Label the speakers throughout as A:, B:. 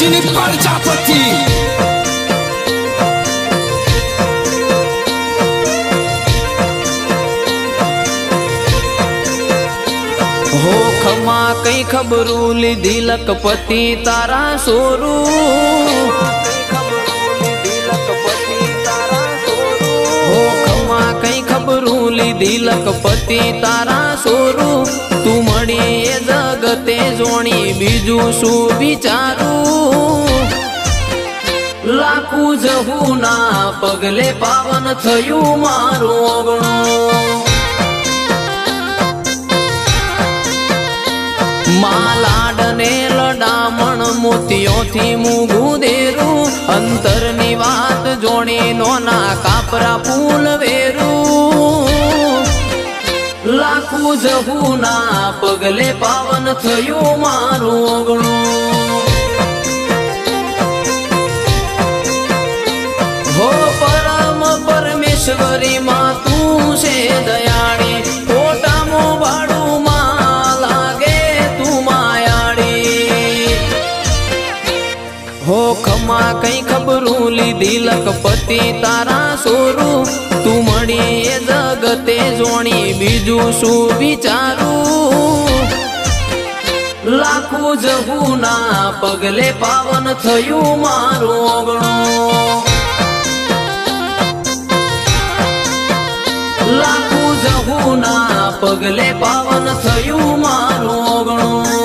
A: Music
B: Prajapati ખમા કઈ ખબરું લીધી લખપતિ તારા સોરું કઈ ખબરું લીધી લખપતિ તારા સોરું તું મળી એ જોણી બીજું શું વિચારું? લાખું જવું ના પગલે પાવન થયું મારું માલાડને લડામણ મોતીઓથી મૂગું દેરું. અંતરની વાત જોણી નોના કાપરા ફૂલ વેરું. ના પગલે પાવન થયું મારું ઓગણું. હો પરમ પરમેશ્વરી માં તું છે દયાળી ફોટામાં ભાડું લાગે તું માયાળી. હો ખમા કઈ ખબરું લીધી લખપતિ તારા સોરું, તું મળી જગતે જોણી, બીજું શું વિચારું? લાખો જગુના પગલે પાવન થયું મારું ઓગણું. લાખો જગુના પગલે પાવન થયું મારું ઓગણું.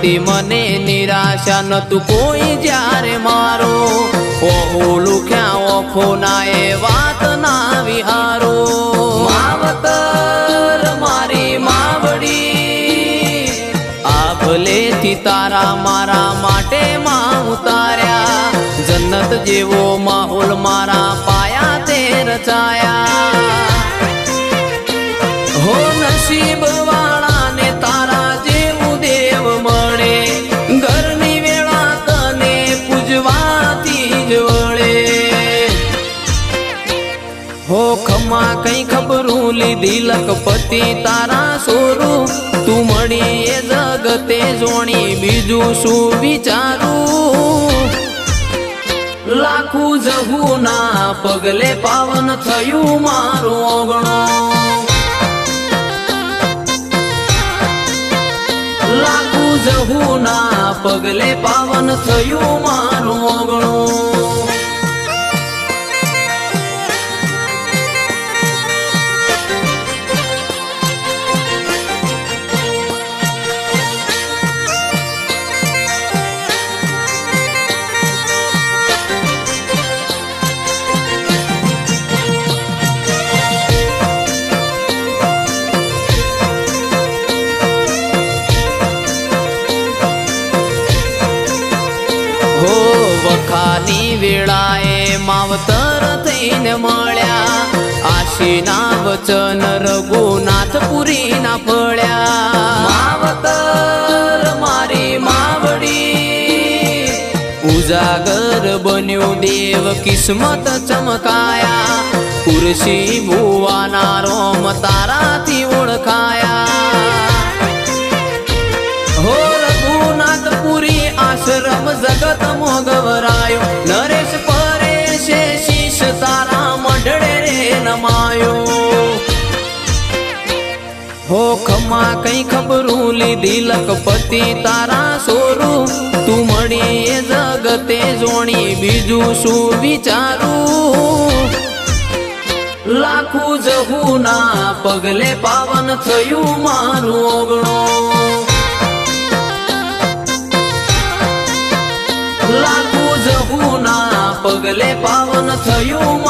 B: મળતી મને નિરાશા નતું કોઈ જ્યારે મારો ઓલું ક્યાં ઓખો ના એ વાત ના વિહારો. માવતર મારી માવડી આ ભલેથી તારા મારા માટે માં ઉતાર્યા. જન્નત જેવો માહોલ મારા પાયા તે રચાયા. ખમા કઈ ખબરું લીધી લખપતિ તારા સોરું? તું મળી એ જગતે જોણી, બીજું શું વિચારું? લાખું જવું ના પગલે પાવન થયું મારું ઓગણો. લાખું જવું ના પગલે પાવન થયું મારું हो वखानी वेळाए मावतर तेन माळ्या. आशी नावचन रघुनाथपुरी ना पळ्या मावतर मारी मावडी उजागर बन्यो देव किस्मत चमकाया. पुरशी भुवा नारो तारा ती ओळखाया. હો ખમા કઈ ખબરું લીધી લખપતિ તારા સોરું? તું મળી એ જગતે જોણી, બીજું શું વિચારું? લાખું જવું ના પગલે પાવન થયું મારું ઓગણો. લાખું જવું ના પગલે પાવન થયું